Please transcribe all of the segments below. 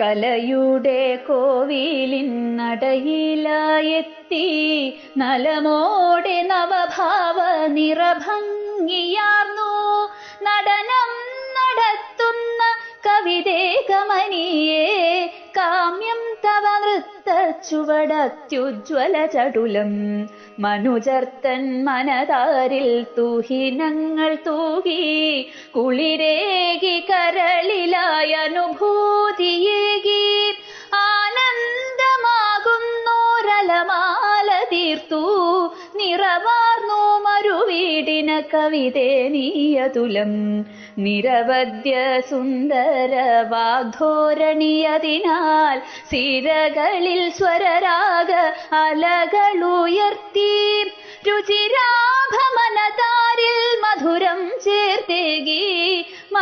കലയുടെ കോവിലിൻ നടയിലായെത്തി. നലമോടെ നവഭാവ നിറഭംഗിയാർന്നു. നടനം നടത്തുന്ന കവിതേകമനിയെ കാമ്യം തവ നൃത്ത ചുവടത്യുജ്വല ചടുലം. മനുജർത്തൻ മനതാരിൽ തൂഹിനങ്ങൾ തൂകി. കുളിരേകി കരളിലായ അനുഭൂതിയേകി തീർത്തു. നിറവാർന്നു മറുവീടിന കവിതേ നീയതുലം. നിരവധ്യ സുന്ദര വാഗ്ധോരണിയതിനാൽ സിരകളിൽ സ്വരരാഗ അലകളുയർത്തി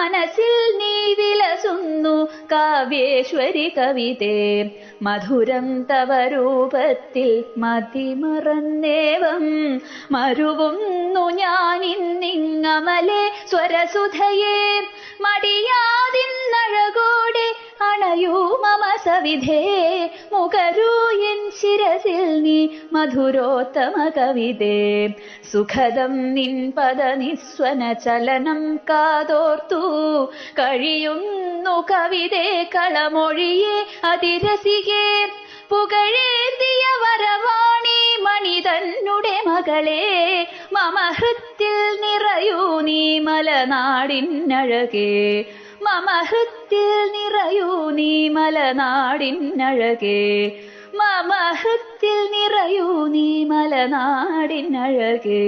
മനസ്സിൽ നീ വിലസുന്നു കാവ്യേശ്വരി കവിതേ. മധുരം തവ രൂപത്തിൽ മതിമറന്നേവം. മരുവുന്നു ഞാനിന്നിങ്ങമലെ സ്വരസുധയെ. മടിയാതിന്നഴകോടെ അണയൂ മമ സവിധേ മുഖരൂ എൻ ശിരസിൽ നീ മധുരോത്തമ കവിതേ സുഖദം നിൻ പദ നിസ്വന ചലനം കാതോർത്തു. കഴിയുന്നു കവിതേ കളമൊഴിയെ അതിരസികേ. പുകഴേന്തിയ വരവാണി മണിതന്നുടെ മകളെ. മമ ഹൃത്തിൽ നിറയൂ നീ മലനാടിനഴകേ. മമ ഹൃത്തിൽ നിറയൂ നീ മലനാടിനഴകേ. മമ ഹൃത്തിൽ നിറയൂ നീ മലനാടിനഴകേ.